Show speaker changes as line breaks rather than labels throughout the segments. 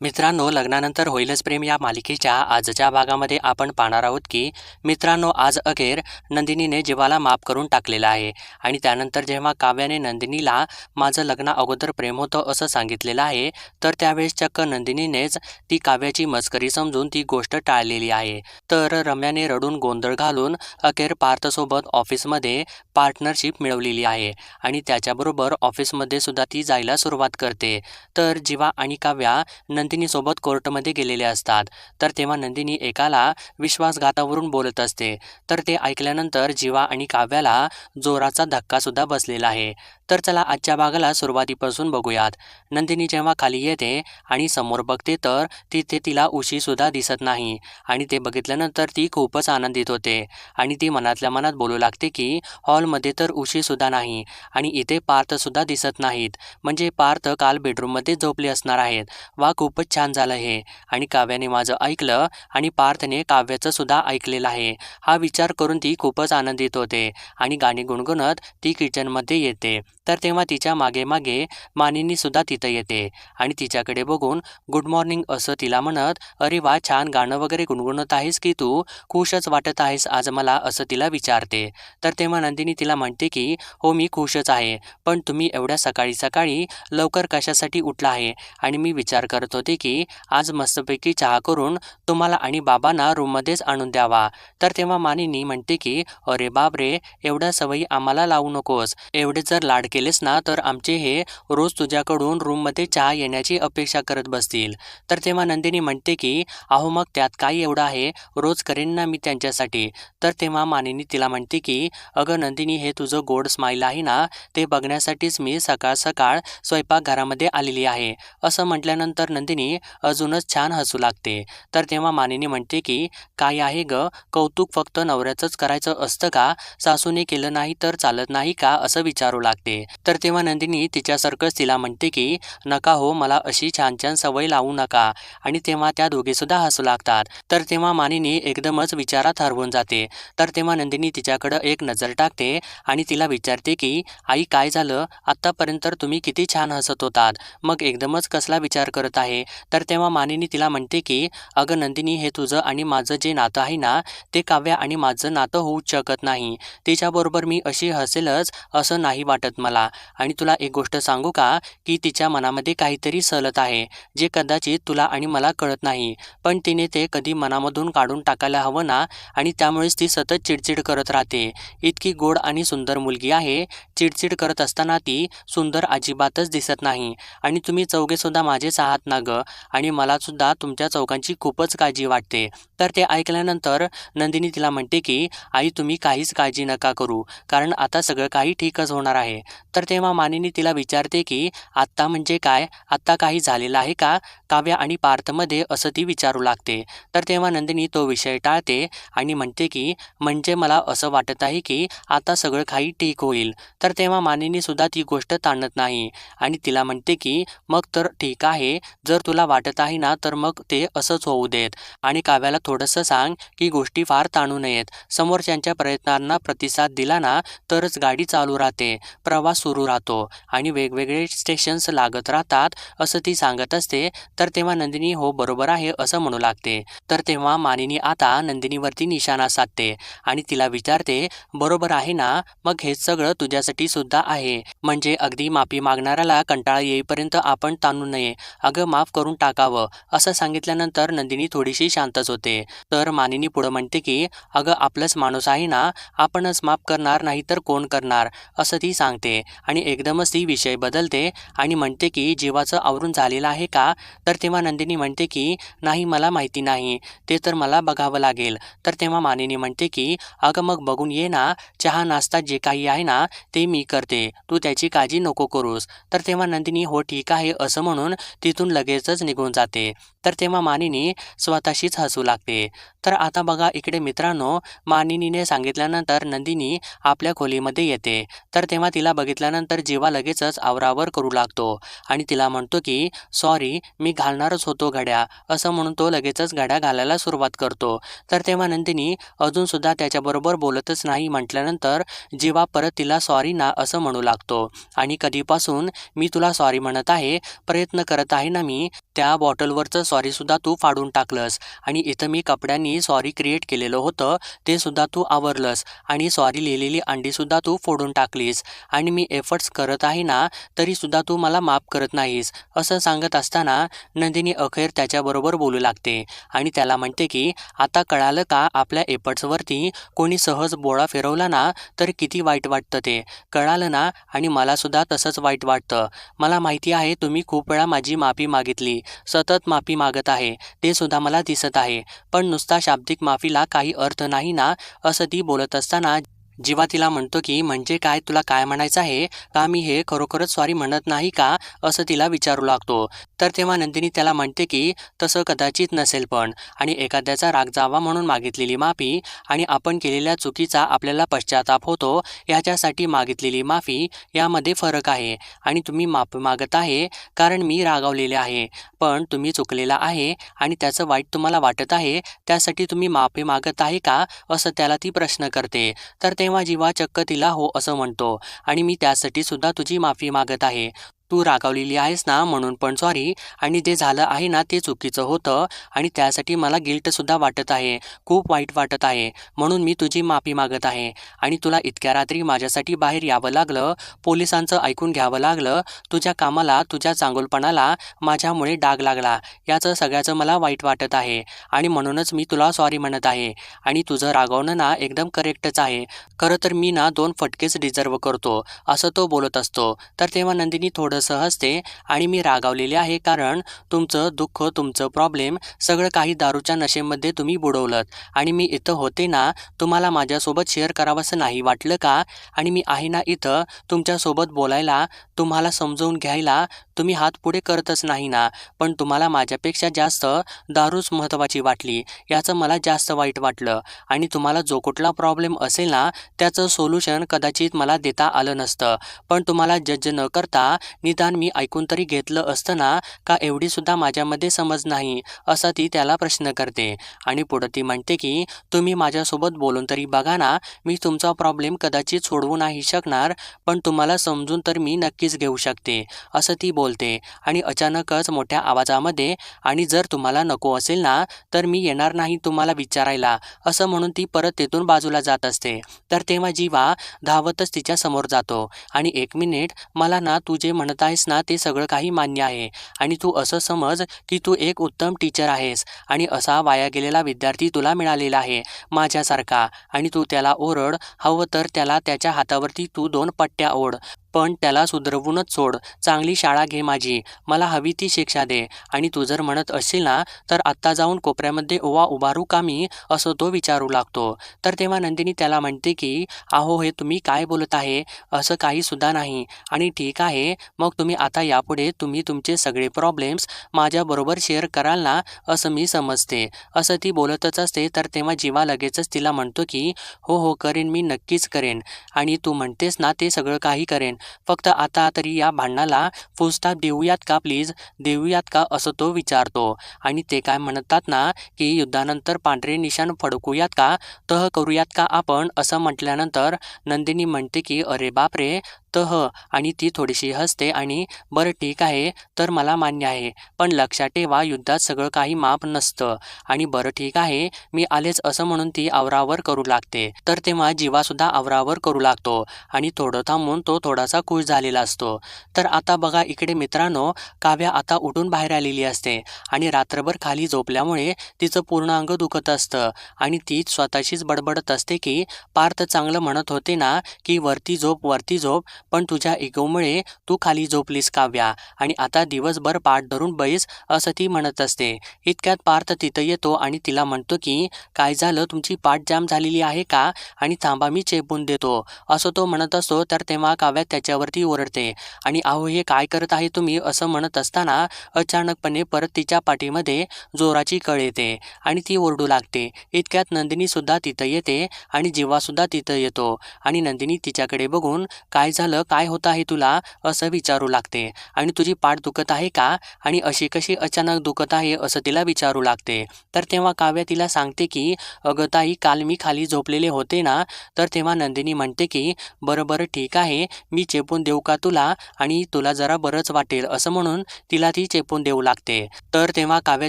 मित्रांनो लग्नानंतर होईलच प्रेम या मालिकेच्या आजच्या भागामध्ये आपण पाहणार आहोत की मित्रांनो आज अखेर नंदिनीने जीवाला माफ करून टाकलेला आहे. आणि त्यानंतर जेव्हा काव्याने नंदिनीला माझं लग्ना अगोदर प्रेम होतं असं सांगितलेलं आहे तर त्यावेळेस चक्क नंदिनीनेच ती काव्याची मस्करी समजून ती गोष्ट टाळलेली आहे. तर रम्याने रडून गोंधळ घालून अखेर पार्थसोबत ऑफिसमध्ये पार्टनरशिप मिळवलेली आहे. आणि त्याच्याबरोबर ऑफिसमध्ये सुद्धा ती जायला सुरुवात करते. तर जीवा आणि काव्या नंदिनीसोबत कोर्टमध्ये गेलेले असतात. तर तेव्हा नंदिनी एकाला विश्वासघातावरून बोलत असते. तर ते ऐकल्यानंतर जीवा आणि काव्याला जोराचा धक्कासुद्धा बसलेला आहे. तर चला आजच्या भागाला सुरुवातीपासून बघूयात. नंदिनी जेव्हा खाली येते आणि समोर बघते तर तिथे तिला उशीसुद्धा दिसत नाही. आणि ते बघितल्यानंतर ती खूपच आनंदित होते. आणि ती मनातल्या मनात बोलू लागते की हॉलमध्ये तर उशीसुद्धा नाही आणि इथे पार्थसुद्धा दिसत नाहीत. म्हणजे पार्थ काल बेडरूममध्ये झोपले असणार आहेत. वा खूप खूपच छान झालं हे. आणि काव्याने माझं ऐकलं आणि पार्थने काव्याचं सुद्धा ऐकलेलं आहे. हा विचार करून ती खूपच आनंदित होते आणि गाणी गुणगुणत ती किचनमध्ये येते. तर तेव्हा तिच्यामागे मागे मानिनी सुद्धा तिथं येते आणि तिच्याकडे बघून गुड मॉर्निंग असं तिला म्हणत अरे वा छान गाणं वगैरे गुणगुणत आहेस की तू? खुशच वाटत आहेस आज मला असं तिला विचारते. तर तेव्हा नंदिनी तिला म्हणते की हो मी खुशच आहे पण तुम्ही एवढ्या सकाळी सकाळी लवकर कशासाठी उठला आहे? आणि मी विचार करत होते की आज मस्तपैकी चहा करून तुम्हाला आणि बाबांना रूममध्येच आणून द्यावा. तर तेव्हा मानिनी म्हणते की अरे बापरे एवढ्या सवयी आम्हाला लावू नकोस. एवढे जर लाड केलेस ना तर आमचे हे रोज तुझ्याकडून रूममध्ये चहा येण्याची अपेक्षा करत बसतील. तर तेव्हा नंदिनी म्हणते की अहो मग त्यात काय एवढं आहे? रोज करेन ना मी त्यांच्यासाठी. तर तेव्हा मानिनी तिला म्हणते की अगं नंदिनी हे तुझं गोड स्माईल आहे ना ते बघण्यासाठीच मी सकाळ सकाळ स्वयंपाकघरामध्ये आलेली आहे. असं म्हटल्यानंतर नंदिनी अजूनच छान हसू लागते. तर तेव्हा मानिनी म्हणते की काय आहे ग? कौतुक फक्त नवऱ्याचंच करायचं असतं का? सासूने केलं नाही तर चालत नाही का? असं विचारू लागते. तर तेव्हा नंदिनी तिच्यासारखंच तिला म्हणते की नका हो मला अशी छान छान सवय लावू नका. आणि तेव्हा त्या दोघेसुद्धा हसू लागतात. तर तेव्हा मानिनी एकदमच विचारात हरवून जाते. तर तेव्हा नंदिनी तिच्याकडं एक नजर टाकते आणि तिला विचारते की आई काय झालं? आत्तापर्यंत तर तुम्ही किती छान हसत होतात. मग एकदमच कसला विचार करत आहे? तर तेव्हा मानिनी तिला म्हणते की अगं नंदिनी हे तुझं आणि माझं जे नातं आहे ना ते काव्या आणि माझं नातं होऊच शकत नाही. तिच्याबरोबर मी अशी हसेलच असं नाही वाटत मला. आणि तुला एक गोष्ट सांगू का की तिच्या मनामध्ये काहीतरी सलत आहे जे कदाचित तुला आणि मला कळत नाही. पण तिने ते कधी मनामधून काढून टाकायला हवं ना आणि त्यामुळेच ती सतत चिडचिड करत राहते. इतकी गोड आणि सुंदर मुलगी आहे चिडचिड करत असताना ती सुंदर अजिबातच दिसत नाही. आणि तुम्ही चौघेसुद्धा माझेच आहात ना गं. आणि मलासुद्धा तुमच्या चौघांची खूपच काळजी वाटते. तर ते ऐकल्यानंतर नंदिनी तिला म्हणते की आई तुम्ही काहीच काळजी नका करू कारण आता सगळं काही ठीकच होणार आहे. तर तेव्हा मानिनी तिला विचारते की आत्ता म्हणजे काय? आत्ता काही झालेलं आहे का? काव्या आणि पार्थमध्ये असं ती विचारू लागते. तर तेव्हा नंदिनी तो विषय टाळते आणि म्हणते की म्हणजे मला असं वाटत आहे की आता सगळं काही ठीक होईल. तर तेव्हा मानिनी सुद्धा ती गोष्ट ताणत नाही आणि तिला म्हणते की मग तर ठीक आहे जर तुला वाटत आहे ना तर मग ते असंच होऊ देत. आणि काव्याला थोडंसं सांग की गोष्टी फार ताणू नयेत. समोरच्यांच्या प्रयत्नांना प्रतिसाद दिला ना तरच गाडी चालू राहते प्रवास सुरू राहतो आणि वेगवेगळे स्टेशन्स लागत राहतात असं ती सांगत असते. तर तेव्हा नंदिनी हो बरोबर आहे असं म्हणू लागते. तर तेव्हा मानिनी आता नंदिनीवरती निशाणा साधते आणि तिला विचारते बरोबर आहे ना मग हेच सगळं तुझ्यासाठी सुद्धा आहे. म्हणजे अगदी माफी मागणाऱ्याला कंटाळा येईपर्यंत आपण ताणू नये. अगं माफ करून टाकावं असं सांगितल्यानंतर नंदिनी थोडीशी शांतच होते. तर मानिनी पुढं म्हणते की अगं आपलंच माणूस आहे ना आपणच माफ करणार नाही तर कोण करणार? असं ती सांगते आणि एकदमच ती विषय बदलते आणि म्हणते की जीवाचं आवरून झालेलं आहे का? तर तेव्हा नंदिनी म्हणते की नाही मला माहिती नाही. ते तर मला बघावं लागेल. तर तेव्हा मानिनी म्हणते की अगं मग बघून ये ना. चहा नाश्ता जे काही आहे ना ते मी करते. तू त्याची काळजी नको करूस. तर तेव्हा नंदिनी हो ठीक आहे असं म्हणून तिथून लगेच लगेचच निघून जाते. तर तेव्हा मानिनी स्वतःशीच हसू लागते. तर आता बघा इकडे मित्रांनो मानिनीने सांगितल्यानंतर नंदिनी आपल्या खोलीमध्ये येते. तर तेव्हा तिला बघितल्यानंतर जीवा लगेचच आवरावर करू लागतो आणि तिला म्हणतो की सॉरी मी घालणारच होतो घड्या. असं म्हणून तो लगेचच घड्या घालायला सुरुवात करतो. तर तेव्हा नंदिनी अजूनसुद्धा त्याच्याबरोबर बोलतच नाही म्हटल्यानंतर जीवा परत तिला सॉरी ना असं म्हणू लागतो. आणि कधीपासून मी तुला सॉरी म्हणत आहे प्रयत्न करत आहे ना मी त्या बॉटलवरचं सॉरीसुद्धा तू फाडून टाकलंस. आणि इथं मी कपड्यांनी सॉरी क्रिएट केलेलं होतं ते सुद्धा तू आवरलंस. आणि सॉरी लिहिलेली अंडीसुद्धा तू फोडून टाकलीस. आणि मी एफर्ट्स करत आहे ना तरीसुद्धा तू मला माफ करत नाहीस. असं सांगत असताना नंदिनी अखेर त्याच्याबरोबर बोलू लागते. आणि त्याला म्हणते की आता कळालं का आपल्या एफर्ट्सवरती कोणी सहज बोळा फिरवला ना तर किती वाईट वाटतं ते. कळालं ना? आणि मलासुद्धा तसंच वाईट वाटतं. मला माहिती आहे तुम्ही खूप वेळा माझी माफी मागितली. सतत माफी मागत आहे. ते सुद्धा मला दिसत आहे. पण नुसता शाब्दिक माफीला काही अर्थ नाही ना असं ती बोलत असताना जीवा तिला म्हणतो की म्हणजे काय तुला काय म्हणायचं आहे? का मी हे खरोखरच सॉरी म्हणत नाही का? असं तिला विचारू लागतो. तर तेव्हा नंदिनी त्याला म्हणते की तसं कदाचित नसेल पण. आणि एखाद्याचा राग जावा म्हणून मागितलेली माफी आणि आपण केलेल्या चुकीचा आपल्याला पश्चाताप होतो याच्यासाठी मागितलेली माफी यामध्ये फरक आहे. आणि तुम्ही माफी मागत आहे कारण मी रागावलेले आहे. पण तुम्ही चुकलेला आहे आणि त्याचं वाईट तुम्हाला वाटत आहे त्यासाठी तुम्ही माफी मागत आहे का? असं त्याला ती प्रश्न करते. तर ते तेव्हा जीवा चक्क तिला हो असं म्हणतो. आणि मी त्यासाठी सुद्धा तुझी माफी मागत आहे. तू रागावलेली आहेस ना म्हणून पण सॉरी आणि जे झालं आहे ना ते चुकीचं होतं. आणि त्यासाठी मला गिल्टसुद्धा वाटत आहे. खूप वाईट वाटत आहे. म्हणून मी तुझी माफी मागत आहे. आणि तुला इतक्या रात्री माझ्यासाठी बाहेर यावं लागलं. पोलिसांचं ऐकून घ्यावं लागलं. तुझ्या कामाला तुझ्या चांगुलपणाला माझ्यामुळे डाग लागला. याचं सगळ्याचं मला वाईट वाटत आहे. आणि म्हणूनच मी तुला सॉरी म्हणत आहे. आणि तुझं रागवणं ना एकदम करेक्टच आहे. खरं तर मी ना दोन फटकेच डिझर्व करतो. असं तो बोलत असतो. तर तेव्हा नंदिनी थोडं थोडंसं हसते आणि मी रागावलेले आहे कारण तुमचं दुःख तुमचं प्रॉब्लेम सगळं काही दारूच्या नशेमध्ये तुम्ही बुडवलं आणि मी इथं होते ना तुम्हाला माझ्यासोबत शेअर करावंसं नाही वाटलं का? आणि मी आहे ना इथं तुमच्यासोबत बोलायला तुम्हाला समजवून घ्यायला तुम्ही हात पुढे करतच नाही ना. पण तुम्हाला माझ्यापेक्षा जास्त दारूच महत्त्वाची वाटली याचं मला जास्त वाईट वाटलं. आणि तुम्हाला जो कुठला प्रॉब्लेम असेल ना त्याचं सोल्युशन कदाचित मला देता आलं नसतं. पण तुम्हाला जज न करता निदान मी ऐकून तरी घेतलं असतं ना का एवढीसुद्धा माझ्यामध्ये समज नाही असा ती त्याला प्रश्न करते. आणि पुढं ती म्हणते की तुम्ही माझ्यासोबत बोलून तरी बघा ना मी तुमचा प्रॉब्लेम कदाचित सोडवू नाही शकणार पण तुम्हाला समजून तर मी नक्कीच घेऊ शकते असं ती बोलते. आणि अचानकच मोठ्या आवाजामध्ये आणि जर तुम्हाला नको असेल ना तर मी येणार नाही तुम्हाला विचारायला असं म्हणून ती परत तेथून बाजूला जात असते. तर तेव्हा जीवा धावतच तिच्या समोर जातो. आणि एक मिनिट मला ना तू जे म्हणत आहेस ना ते सगळं काही मान्य आहे. आणि तू असं समज की तू एक उत्तम टीचर आहेस आणि असा वाया गेलेला विद्यार्थी तुला मिळालेला आहे माझ्यासारखा. आणि तू त्याला ओरड हवं तर त्याला त्याच्या हातावरती तू दोन पट्ट्या ओढ. पण त्याला सुधरवूनच सोड. चांगली शाळा घे माझी. मला हवी ती शिक्षा दे. आणि तू जर म्हणत असशील ना तर आत्ता जाऊन कोपऱ्यामध्ये ओवा उभारू का मी? असं तो विचारू लागतो. तर तेव्हा नंदिनी त्याला म्हणते की अहो हे तुम्ही काय बोलत आहे? असं काहीसुद्धा नाही. आणि ठीक आहे. मग तुम्ही आता यापुढे तुम्ही तुमचे सगळे प्रॉब्लेम्स माझ्याबरोबर शेअर कराल ना असं मी समजते. असं ती बोलतच असते. तर तेव्हा जीवा लगेचच तिला म्हणतो की हो हो करेन मी नक्कीच करेन. आणि तू म्हणतेस ना ते सगळं काही करेन. फक्त आता तरी या भांडणाला फुलस्टॉप देऊयात का प्लीज देऊयात का असं तो विचारतो. आणि ते काय म्हणतात ना की युद्धानंतर पांढरे निशाण फडकूयात का? तह करूयात का आपण? असं म्हटल्यानंतर नंदिनी म्हणते की अरे बापरे तह. आणि ती थोडीशी हसते आणि बरं ठीक आहे तर मला मान्य आहे पण लक्षात ठेवा युद्धात सगळं काही माप नसतं. आणि बरं ठीक आहे मी आलेच असं म्हणून ती आवरावर करू लागते. तर तेव्हा जीवासुद्धा आवरावर करू लागतो. आणि थोडं थांबून तो थोडासा खुश झालेला असतो. तर आता बघा इकडे मित्रांनो काव्या आता उठून बाहेर आलेली असते आणि रात्रभर खाली झोपल्यामुळे तिचं पूर्ण अंग दुखत असतं आणि ती स्वतःशीच बडबडत असते की पार्थ चांगलं म्हणत होते ना की वरती झोप वरती झोप पण तुझ्या इगोमुळे तू खाली झोपलीस काव्या आणि आता दिवसभर पाठ धरून बैस असं ती म्हणत असते. इतक्यात पार्थ तिथं येतो आणि तिला म्हणतो की काय झालं? तुमची पाठ जाम झालेली आहे का? आणि थांबा मी चेपून देतो. असं तो म्हणत असतो तर तेव्हा काव्या त्याच्यावरती ओरडते. आणि अहो हे काय करत आहे तुम्ही? असं म्हणत असताना अचानकपणे परत तिच्या पाठीमध्ये जोराची कळ येते आणि ती ओरडू लागते. इतक्यात नंदिनीसुद्धा तिथं येते आणि जीवासुद्धा तिथं येतो. आणि नंदिनी तिच्याकडे बघून काय झालं? काय होत आहे तुला? असं विचारू लागते. आणि तुझी पाठ दुखत आहे का? आणि अशी कशी अचानक दुखत आहे? असं तिला विचारू लागते. तर तेव्हा काव्या तिला सांगते की अगं ताई काल मी खाली झोपलेले होते ना? तर तेव्हा नंदिनी म्हणते की बरं बरं ठीक आहे. मी चेपून देऊ का तुला आणि तुला जरा बरंच वाटेल असं म्हणून तिला ती चेपून देऊ लागते. तर तेव्हा काव्या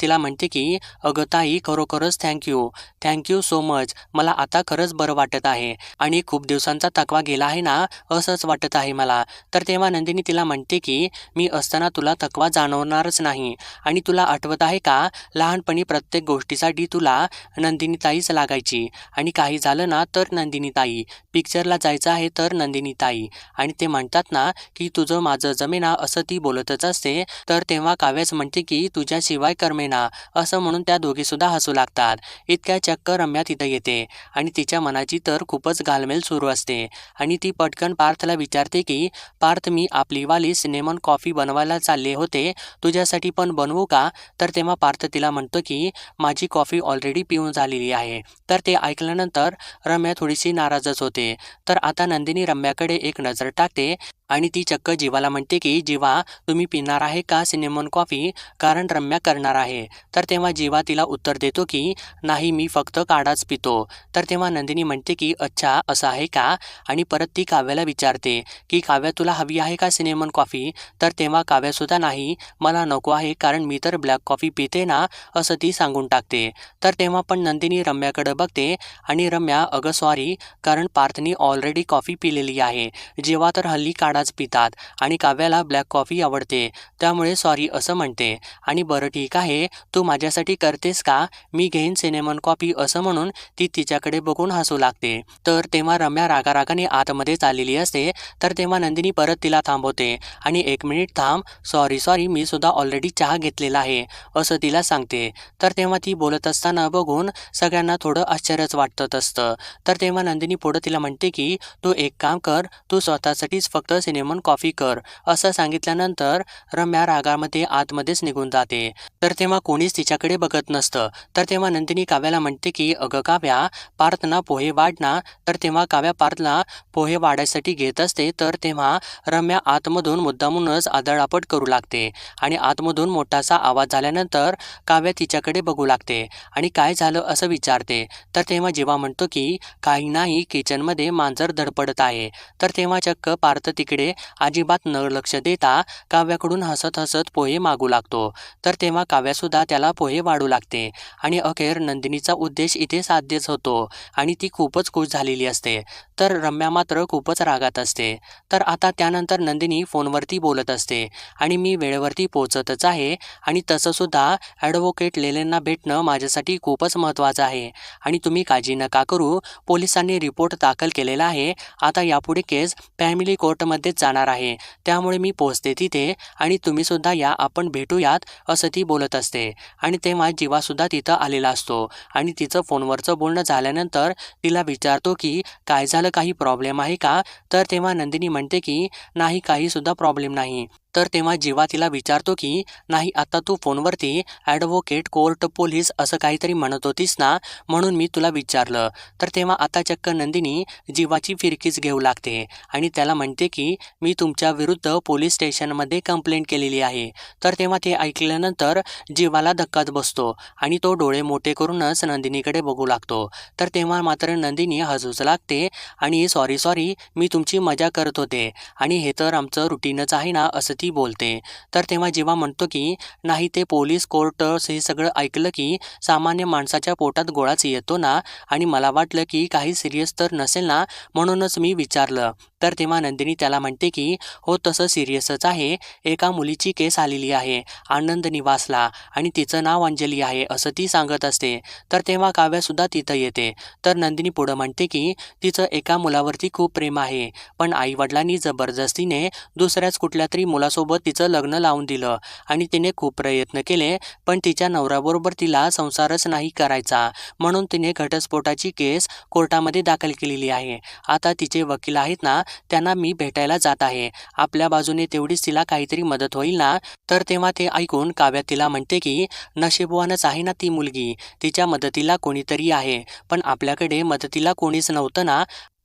तिला म्हणते की अगं ताई खरोखरच थँक्यू थँक्यू सो मच मला आता खरंच बरं वाटत आहे आणि खूप दिवसांचा तकवा गेला आहे ना असंच वाटत आहे मला. तर तेव्हा नंदिनी तिला म्हणते की मी असताना तुला थकवा जाणवणारच नाही आणि तुला आठवत आहे का लहानपणी प्रत्येक गोष्टीसाठी तुला नंदिनी ताईच लागायची आणि काही झालं ना तर नंदिनी ताई. पिक्चरला जायचं आहे तर नंदिनी ताई आणि ते म्हणतात ना की तुझं माझं जमेना असं ती बोलतच असते तर तेव्हा काव्याच म्हणते की तुझ्याशिवाय करमेना असं म्हणून त्या दोघीसुद्धा हसू लागतात. इतक्या चक्क रम्या तिथं येते आणि तिच्या मनाची तर खूपच घालमेल सुरू असते. आणि ती पटकन पार्थला विचारते की पार्थ मी आपली वाली सिनेमन कॉफी बनवायला चालले होते. तुझ्यासाठी पण बनवू का? तर तेव्हा पार्थ तिला म्हणतो की माझी कॉफी ऑलरेडी पिऊन झालेली आहे. तर ते ऐकल्यानंतर रम्या थोडीशी नाराजच होते. तर आता नंदिनी रम्याकडे एक नजर टाक ते आणि ती चक्क जीवाला म्हणते की जीवा तुम्ही पिणार आहे का सिनेमॉन कॉफी कारण रम्या करणार आहे. तर तेव्हा जीवा तिला उत्तर देतो की नाही मी फक्त काढाच पितो. तर तेव्हा नंदिनी म्हणते की अच्छा असं आहे का? आणि परत ती काव्याला विचारते की काव्या तुला हवी आहे का सिनेमॉन कॉफी तर तेव्हा काव्यासुद्धा नाही मला नको आहे कारण मी तर ब्लॅक कॉफी पिते ना असं ती सांगून टाकते. तर तेव्हा पण नंदिनी रम्याकडे बघते आणि रम्या अगं सॉरी कारण पार्थनी ऑलरेडी कॉफी पिलेली आहे. जेव्हा तर हल्ली काढाच पितात आणि काव्याला ब्लॅक कॉफी आवडते. त्यामुळे सॉरी असं म्हणते. आणि बरं ठीक आहे तू माझ्यासाठी करतेस का? मी घेईन सिनेमन कॉफी असं म्हणून ती तिच्याकडे बघून हसू लागते. तर तेव्हा रम्या रागारागाने आतमध्ये चाललेली असते तर तेव्हा नंदिनी परत तिला थांबवते. आणि एक मिनिट थांब सॉरी सॉरी मी सुद्धा ऑलरेडी चहा घेतलेला आहे असं तिला सांगते. तर तेव्हा ती बोलत असताना बघून सगळ्यांना थोडं आश्चर्यच वाटत असतं. तर तेव्हा नंदिनी पुढं तिला म्हणते की तू एक काम कर तू स्वतःसाठीच फक्त सिनेमन कॉफी कर असं सांगितल्यानंतर रम्या रागामध्ये आतमध्येच निघून जाते. तर तेव्हा कोणीच तिच्याकडे बघत नसतं. तर तेव्हा नंदिनी काव्याला म्हणते की अगं काव्या पार्थना पोहे वाढना तर तेव्हा काव्या पार्थला पोहे वाढायसाठी घेत असते. तर तेव्हा रम्या आतमधून मुद्दामूनच आदळापट करू लागते आणि आतमधून मोठासा आवाज झाल्यानंतर काव्या तिच्याकडे बघू लागते आणि काय झालं असं विचारते. तर तेव्हा जेव्हा म्हणतो की काही नाही किचनमध्ये मांजर धडपडत आहे. तर तेव्हा चक्क पार्थ तिकडे अजिबात न लक्ष देता काव्याकडून हसत हसत पोहे मागू लागतो. तर तेव्हा काव्यासुद्धा त्याला पोहे वाढू लागते. आणि अखेर नंदिनीचा उद्देश इथे साध्यच होतो. आणि ती खूपच खुश झालेली असते. तर रम्या मात्र खूपच रागात असते. तर आता त्यानंतर नंदिनी फोनवरती बोलत असते. आणि मी वेळेवरती पोचतच आहे. आणि तसंसुद्धा ॲडव्होकेट लेलेंना भेटणं माझ्यासाठी खूपच महत्त्वाचं आहे. आणि तुम्ही काळजी नका करू. पोलिसांनी रिपोर्ट दाखल केलेला आहे. आता यापुढे केस फॅमिली कोर्टमध्ये कोर्टमध्येच जाणार आहे. त्यामुळे मी पोहोचते तिथे आणि तुम्हीसुद्धा या आपण भेटूयात असं ती बोलत असते. आणि तेव्हा जीवासुद्धा तिथं आलेला असतो. आणि तिचं फोनवरचं बोलणं झाल्यानंतर तिला विचारतो की काय झालं? काही प्रॉब्लेम आहे का? तर तेव्हा नंदिनी म्हणते की नाही काहीसुद्धा प्रॉब्लेम नाही. तर तेव्हा जेव्हा तिला विचारतो की नाही आता तू फोनवरती ॲडव्होकेट कोर्ट पोलीस असं काहीतरी म्हणत होतीस ना म्हणून मी तुला विचारलं. तर तेव्हा आता चक्क नंदिनी जीवाची फिरकीच घेऊ लागते आणि त्याला म्हणते की मी तुमच्या विरुद्ध पोलीस स्टेशनमध्ये कंप्लेंट केलेली आहे. तर तेव्हा ते ऐकल्यानंतर जीवाला धक्काच बसतो आणि तो डोळे मोठे करूनच नंदिनीकडे बघू लागतो. तर तेव्हा मात्र नंदिनी हसूच लागते आणि सॉरी सॉरी मी तुमची मजा करत होते आणि हे तर आमचं रुटीनच आहे ना असं ती बोलते. तर तेव्हा जेव्हा म्हणतो की नाही ते पोलीस कोर्टस हे सगळं ऐकलं की सामान्य माणसाच्या पोटात गोळाच येतो ना आणि मला वाटलं की काही सिरियस तर नसेल ना म्हणूनच मी विचारलं. तर तेव्हा नंदिनी त्याला म्हणते की हो तसं सिरियसच आहे. एका मुलीची केस आलेली आहे. आनंद निवासला आणि तिचं नाव अंजली आहे असं ती सांगत असते. तर तेव्हा काव्यासुद्धा तिथं येते. तर नंदिनी पुढं म्हणते की तिचं एका मुलावरती खूप प्रेम आहे. पण आईवडिलांनी जबरदस्तीने दुसऱ्याच कुठल्या तरी मुलासोबत तिचं लग्न लावून दिलं आणि तिने खूप प्रयत्न केले पण तिच्या नवऱ्याबरोबर तिला संसारच नाही करायचा. म्हणून तिने घटस्फोटाची केस कोर्टामध्ये दाखल केलेली आहे. आता तिचे वकील आहेत ना त्यांना मी भेटायला जात आहे. आपल्या बाजूने तेवढीच तिला काहीतरी मदत होईल ना? तर तेव्हा ते ऐकून काव्या तिला म्हणते की नशीबवानच आहे ना ती मुलगी. तिच्या मदतीला कोणीतरी आहे. पण आपल्याकडे मदतीला कोणीच नव्हतं ना?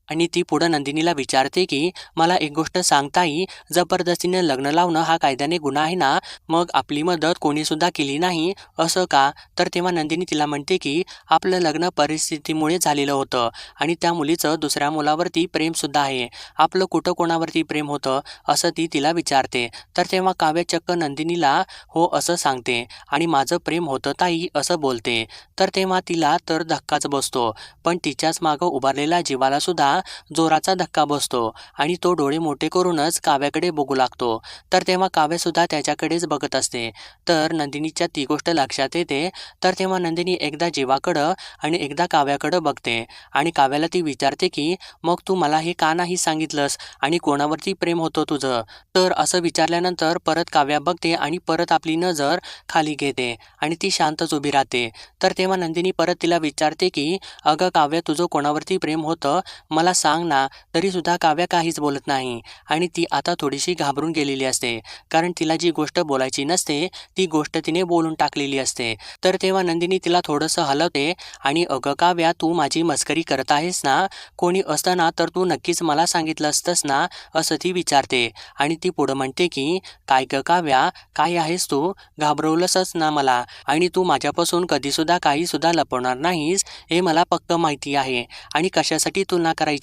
आणि ती पुढं नंदिनीला विचारते की मला एक गोष्ट सांगताही जबरदस्तीने लग्न लावणं हा कायद्याने गुन्हा आहे ना? मग आपली मदत कोणीसुद्धा केली नाही? असं का? तर तेव्हा नंदिनी तिला म्हणते की आपलं लग्न परिस्थितीमुळे झालेलं होतं आणि त्या मुलीचं दुसऱ्या मुलावरती प्रेमसुद्धा आहे. आपलं कुठं कोणावरती प्रेम होतं? असं ती तिला विचारते. तर तेव्हा काव्य चक्क नंदिनीला हो असं सांगते आणि माझं प्रेम होतं ताई असं बोलते. तर तेव्हा तिला तर धक्काच बसतो. पण तिच्याच मागं उभारलेल्या जीवाला सुद्धा जोराचा धक्का बसतो आणि तो डोळे मोठे करूनच काव्याकडे बघू लागतो. तर तेव्हा काव्यसुद्धा त्याच्याकडेच बघत असते. तर नंदिनीच्या ती गोष्ट लक्षात येते तर तेव्हा नंदिनी एकदा जीवाकडं आणि एकदा काव्याकडं बघते आणि काव्याला ती विचारते की मग तू मला हे का नाही सांगितलंस आणि कोणावरती प्रेम होतं तुझं? तर असं विचारल्यानंतर परत काव्या बघते आणि परत आपली नजर खाली घेते आणि ती शांतच उभी राहते. तर तेव्हा नंदिनी परत तिला विचारते की अगं काव्य तुझं कोणावरती प्रेम होतं? मला सांग ना तरीसुद्धा काव्या काहीच बोलत नाही. आणि ती आता थोडीशी घाबरून गेलेली असते. कारण तिला जी गोष्ट बोलायची नसते ती गोष्ट तिने बोलून टाकलेली असते. तर तेव्हा नंदिनी तिला थोडंसं हलवते आणि अगं काव्या तू माझी मस्करी करत आहेस ना? कोणी असताना तर तू नक्कीच मला सांगितलं असतंस ना? असं ती विचारते. आणि ती पुढं म्हणते की काय ग काव्या काय आहेस तू? घाबरवलंसच ना मला. आणि तू माझ्यापासून कधीसुद्धा काहीसुद्धा लपवणार नाहीस हे मला पक्क माहिती आहे. आणि कशासाठी तुलना करायची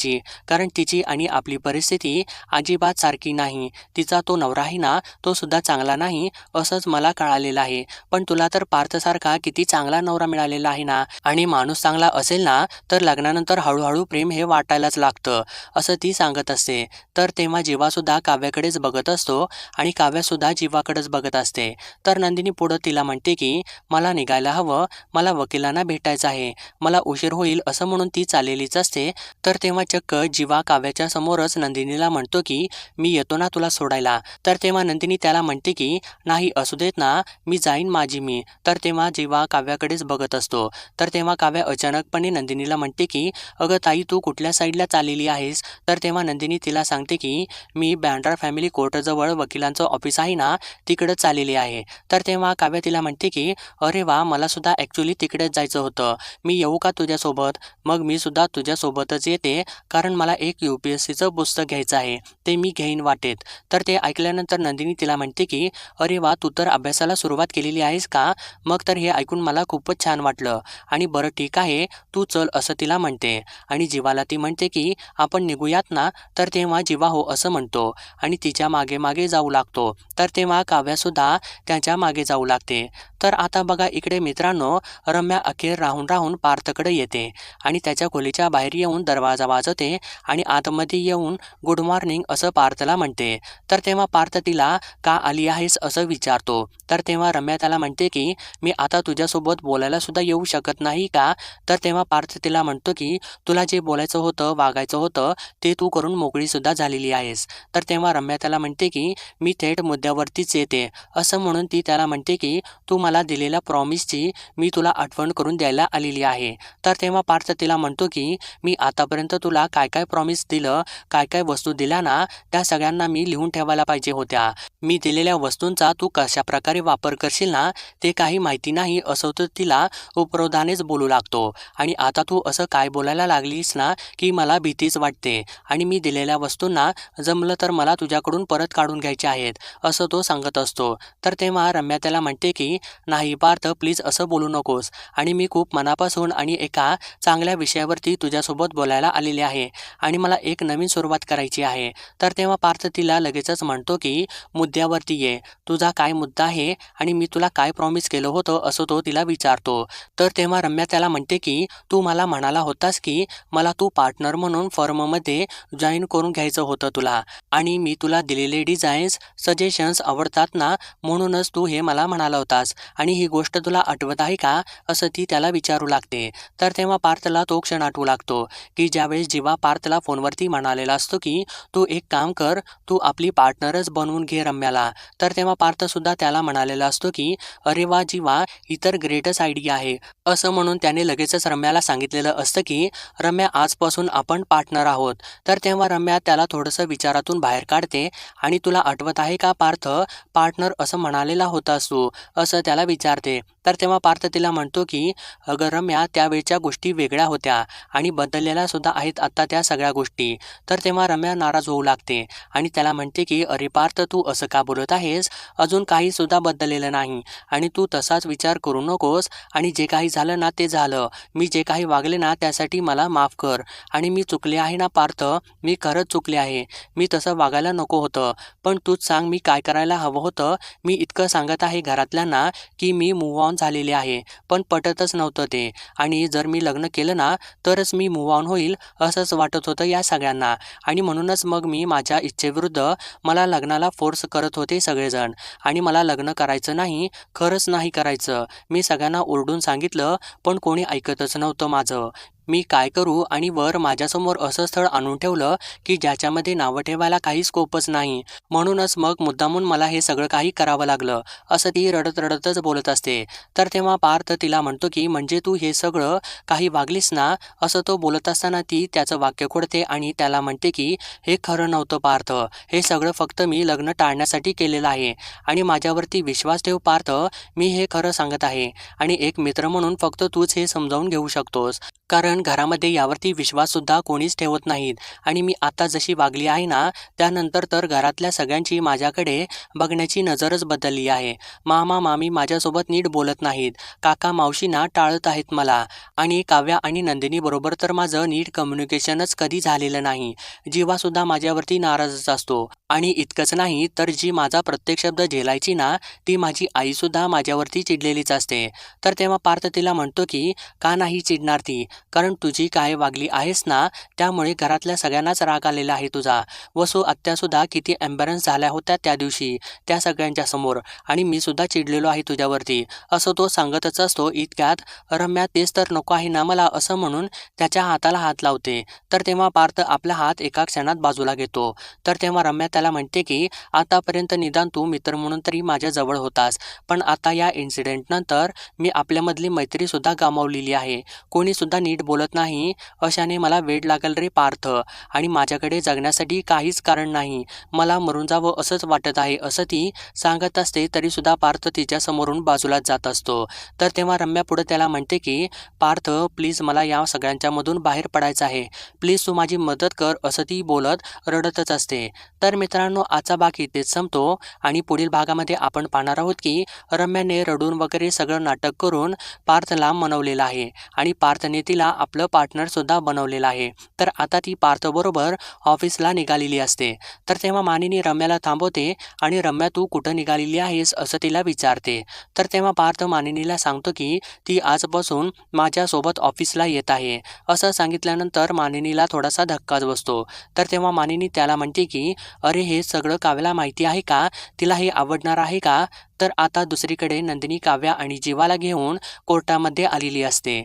कारण तिची आणि आपली परिस्थिती अजिबात सारखी नाही. तिचा तो नवराही ना तो सुद्धा चांगला नाही असंच मला कळालेलं आहे. पण तुला तर पार्थसारखा किती चांगला नवरा मिळालेला आहे ना. आणि माणूस चांगला असेल ना तर लग्नानंतर हळूहळू प्रेम हे वाटायलाच लागतं असं ती सांगत असते. तर तेव्हा जीवासुद्धा काव्याकडेच बघत असतो आणि काव्यासुद्धा जीवाकडेच बघत असते. तर नंदिनी पुढं तिला म्हणते की मला निघायला हवं मला वकिलांना भेटायचं आहे मला उशीर होईल असं म्हणून ती चाललेलीच असते. तर तेव्हा चक्क जीवा काव्याच्या समोरच नंदिनीला म्हणतो की मी येतो ना तुला सोडायला. तर तेव्हा नंदिनी त्याला म्हणते की नाही असू देत ना मी जाईन माझी मी. तर तेव्हा जीवा काव्याकडेच बघत असतो. तर तेव्हा काव्या अचानकपणे नंदिनीला म्हणते की अगं ताई तू कुठल्या साईडला चाललेली आहेस? तर तेव्हा नंदिनी तिला सांगते की मी बँड्रा फॅमिली कोर्टजवळ वकिलांचं ऑफिस आहे ना तिकडं चाललेली आहे. तर तेव्हा काव्य तिला म्हणते की अरे वा मला सुद्धा ॲक्च्युली तिकडेच जायचं होतं. मी येऊ का तुझ्यासोबत? मग मी सुद्धा तुझ्यासोबतच येते. कारण मला एक यू पी एस सीचं पुस्तक घ्यायचं आहे ते मी घेईन वाटेत. तर ते ऐकल्यानंतर नंदिनी तिला म्हणते की अरे वा तू तर अभ्यासाला सुरुवात केलेली आहेस का? मग तर हे ऐकून मला खूपच छान वाटलं. आणि बरं ठीक आहे तू चल असं तिला म्हणते. आणि जीवाला ती म्हणते की आपण निघूयात ना तर तेव्हा जीवा हो असं म्हणतो. आणि तिच्यामागे मागे जाऊ लागतो. तर तेव्हा काव्यासुद्धा त्याच्यामागे जाऊ लागते. तर आता बघा इकडे मित्रांनो रम्या अखेर राहून राहून पार्थकडे येते. आणि त्याच्या खोलीच्या बाहेर येऊन दरवाजा वाजवते आणि आतमध्ये येऊन गुड मॉर्निंग असं पार्थला म्हणते. तर तेव्हा पार्थ तिला का आली आहेस? असं विचारतो. तर तेव्हा रम्या त्याला म्हणते की मी आता तुझ्यासोबत बोलायला सुद्धा येऊ शकत नाही का? तर तेव्हा पार्थ तिला म्हणतो की तुला जे बोलायचं होतं वागायचं होतं ते तू करून मोकळीसुद्धा झालेली आहेस. तर तेव्हा रम्या त्याला म्हणते की मी थेट मुद्द्यावरतीच येते. असं म्हणून ती त्याला म्हणते की तू मला दिलेल्या प्रॉमिसची मी तुला आठवण करून द्यायला आलेली आहे. तर तेव्हा पार्थ तिला म्हणतो की मी आतापर्यंत तुला काय काय प्रॉमिस दिलं काय काय वस्तू दिल्या ना त्या सगळ्यांना मी लिहून ठेवायला पाहिजे होत्या. मी दिलेल्या वस्तूंचा तू कशा प्रकारे वापर करशील ना ते काही माहिती नाही असं तर तिला उपरोधानेच बोलू लागतो. आणि आता तू असं काय बोलायला लागलीस ना की मला भीतीच वाटते. आणि मी दिलेल्या वस्तूंना जमलं तर मला तुझ्याकडून परत काढून घ्यायचे आहेत असं तो सांगत असतो. तर तेव्हा रम्या त्याला म्हणते की नाही पार्थ प्लीज असं बोलू नकोस. आणि मी खूप मनापासून आणि एका चांगल्या विषयावरती तुझ्यासोबत बोलायला आलेली आहे. आणि मला एक नवीन सुरुवात करायची आहे. तर तेव्हा पार्थ तिला लगेचच म्हणतो की मुद्द्यावरती ये. तुझा काय मुद्दा आहे आणि मी तुला काय प्रॉमिस केलं होतं असं तो तिला विचारतो. तर तेव्हा रम्या त्याला म्हणते की तू मला म्हणाला होतास की मला तू पार्टनर म्हणून फर्ममध्ये जॉईन करून घ्यायचं होतं तुला. आणि मी तुला दिलेले डिझाईन्स सजेशन्स आवडतात ना म्हणूनच तू हे मला म्हणाला होतास. आणि ही गोष्ट तुला आठवत आहे का? असं ती त्याला विचारू लागते. तर तेव्हा पार्थला तो क्षण आठवू लागतो की ज्यावेळेस जेव्हा पार्थला फोनवरती म्हणालेला असतो की तू एक काम कर तू आपली पार्टनरच बनवून घे रम्याला. तर तेव्हा पार्थसुद्धा त्याला म्हणालेला असतो की अरे वा जीवा इतर तर ग्रेटच आयडिया आहे. असं म्हणून त्याने लगेचच रम्याला सांगितलेलं असतं की रम्या आजपासून आपण पार्टनर आहोत. तर तेव्हा रम्या त्याला थोडंसं विचारातून बाहेर काढते आणि तुला आठवत आहे का पार्थ? पार्टनर असं म्हणालेला होतास तू असं त्याला विचारते. तर तेव्हा पार्थ तिला म्हणतो की अगं रम्या त्यावेळच्या गोष्टी वेगळ्या होत्या आणि बदललेल्या सुद्धा आहेत आहेत आत्ता त्या सगळ्या गोष्टी. तर तेव्हा रम्या नाराज होऊ लागते आणि त्याला म्हणते की अरे पार्थ तू असं का बोलत आहेस? अजून काही सुद्धा बदललेलं नाही आणि तू तसाच विचार करू नकोस आणि जे काही झालं ना ते झालं. मी जे काही वागले ना त्यासाठी मला माफ कर आणि मी चुकले आहे ना पार्थ? मी खरंच चुकले आहे. मी तसं वागायला नको होतं. पण तूच सांग मी काय करायला हवं होतं? मी इतकं सांगत आहे घरातल्यांना की मी मूव ऑन झालेले आहे. पण पटतच नव्हतं ते. आणि जर मी लग्न केलं ना तरच मी मूव ऑन होईल असंच वाटत होतं या सगळ्यांना. आणि म्हणूनच मग मी माझ्या इच्छेविरुद्ध मला लग्नाला फोर्स करत होते सगळेजण. आणि मला लग्न करायचं नाही खरंच नाही करायचं. मी सगळ्यांना ओरडून सांगितलं पण कोणी ऐकतच नव्हतं माझं. मी काय करू आणि वर माझ्यासमोर असं स्थळ आणून ठेवलं की ज्याच्यामध्ये नावं ठेवायला काही स्कोपच नाही. म्हणूनच मग मुद्दामून मला हे सगळं काही करावं लागलं. असं ती रडत रडतच बोलत असते. तर तेव्हा पार्थ तिला म्हणतो की म्हणजे तू हे सगळं काही वागलीस ना? असं तो बोलत असताना ती त्याचं वाक्य खोडते आणि त्याला म्हणते की हे खरं नव्हतं पार्थ. हे सगळं फक्त मी लग्न टाळण्यासाठी केलेलं आहे. आणि माझ्यावरती विश्वास ठेव पार्थ. मी हे खरं सांगत आहे. आणि एक मित्र म्हणून फक्त तूच हे समजावून घेऊ शकतोस. कारण कारण घरामध्ये यावरती विश्वाससुद्धा कोणीच ठेवत नाहीत. आणि मी आता जशी वागली आहे ना त्यानंतर तर घरातल्या सगळ्यांची माझ्याकडे बघण्याची नजरच बदलली आहे. मामा मामी माझ्यासोबत नीट बोलत नाहीत. काका मावशींना टाळत आहेत मला. आणि काव्या आणि नंदिनीबरोबर तर माझं नीट कम्युनिकेशनच कधी झालेलं नाही. जीवासुद्धा माझ्यावरती नाराजच असतो. आणि इतकंच नाही तर जी माझा प्रत्येक शब्द झेलायची ना ती माझी आईसुद्धा माझ्यावरती चिडलेलीच असते. तर तेव्हा पार्थ तिला म्हणतो की का नाही चिडणार ती? कारण कारण तुझी काय वागली आहेस ना त्यामुळे घरातल्या सगळ्यांनाच राग आलेला आहे तुझा. वसू आत्यासुद्धा किती एम्बॅरन्स झाल्या होत्या त्या दिवशी त्या सगळ्यांच्या समोर. आणि मी सुद्धा चिडलेलो आहे तुझ्यावरती. असं तो सांगतच असतो इतक्यात रम्या तेच तर नको आहे ना मला असं म्हणून त्याच्या हाताला हात लावते. तर तेव्हा पार्थ आपला हात एका क्षणात बाजूला घेतो. तर तेव्हा रम्या त्याला म्हणते की आतापर्यंत निदान तू मित्र म्हणून तरी माझ्या जवळ होतास. पण आता या इन्सिडेंटनंतर मी आपल्यामधली मैत्रीसुद्धा गमावलेली आहे. कोणीसुद्धा नीट बोलत नाही. अशाने मला वेळ लागेल रे पार्थ. आणि माझ्याकडे जगण्यासाठी काहीच कारण नाही. मला मरून जावं असंच वाटत आहे असं ती सांगत असते तरीसुद्धा पार्थ तिच्यासमोरून बाजूलाच जात असतो. तर तेव्हा रम्या पुढे त्याला म्हणते की पार्थ प्लीज मला या सगळ्यांच्यामधून बाहेर पडायचं आहे. प्लीज तू माझी मदत कर असं ती बोलत रडतच असते. तर मित्रांनो आजचा भाग इथेच संपतो. आणि पुढील भागामध्ये आपण पाहणार आहोत की रम्याने रडून वगैरे सगळं नाटक करून पार्थला मनवलेलं आहे. आणि पार्थने तिला आपलं पार्टनरसुद्धा बनवलेलं आहे. तर आता ती पार्थबरोबर ऑफिसला निघालेली असते. तर तेव्हा मानिनी रम्याला थांबवते आणि रम्या तू कुठं निघालेली आहेस? असं तिला विचारते. तर तेव्हा पार्थ मानिनीला सांगतो की ती आजपासून माझ्यासोबत ऑफिसला येत आहे. असं सांगितल्यानंतर मानिनीला थोडासा धक्काच बसतो. तर तेव्हा मानिनी त्याला म्हणते की अरे हे सगळं काव्याला माहिती आहे का? तिला हे आवडणार आहे का? तर आता दुसरीकडे नंदिनी काव्या आणि जीवाला घेऊन कोर्टामध्ये आलेली असते.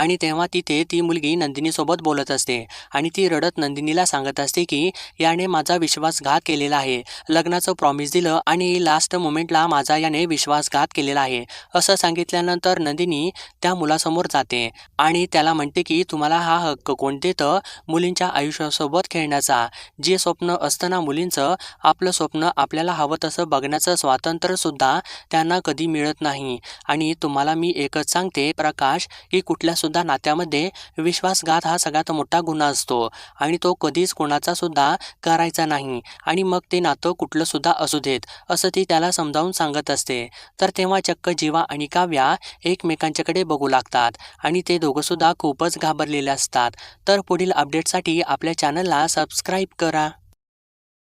आणि तेव्हा तिथे ती मुलगी नंदिनीसोबत बोलत असते आणि ती रडत नंदिनीला सांगत असते की याने माझा विश्वासघात केलेला आहे. लग्नाचं प्रॉमिस दिलं आणि लास्ट मोमेंटला माझा याने विश्वासघात केलेला आहे. असं सांगितल्यानंतर नंदिनी त्या मुलासमोर जाते आणि त्याला म्हणते की तुम्हाला हा हक्क कोण देतं? मुलींच्या आयुष्यासोबत खेळण्याचा. जे स्वप्न असतं ना मुलींचं आपलं स्वप्न आपल्याला हवं तसं बघण्याचं स्वातंत्र्यसुद्धा त्यांना कधी मिळत नाही. आणि तुम्हाला मी एकच सांगते प्रकाश की कुठल्या सुद्धा नात्यामध्ये विश्वासघात हा सगळ्यात मोठा गुन्हा असतो. आणि तो कधीच कोणाचा सुद्धा करायचा नाही. आणि मग ते नातं कुठलं सुद्धा असू देत असं ती त्याला समजावून सांगत असते. तर तेव्हा चक्क जीवा आणि काव्या एकमेकांच्याकडे बघू लागतात. आणि ते दोघंसुद्धा खूपच घाबरलेले असतात. तर पुढील अपडेटसाठी आपल्या चॅनलला सबस्क्राईब करा.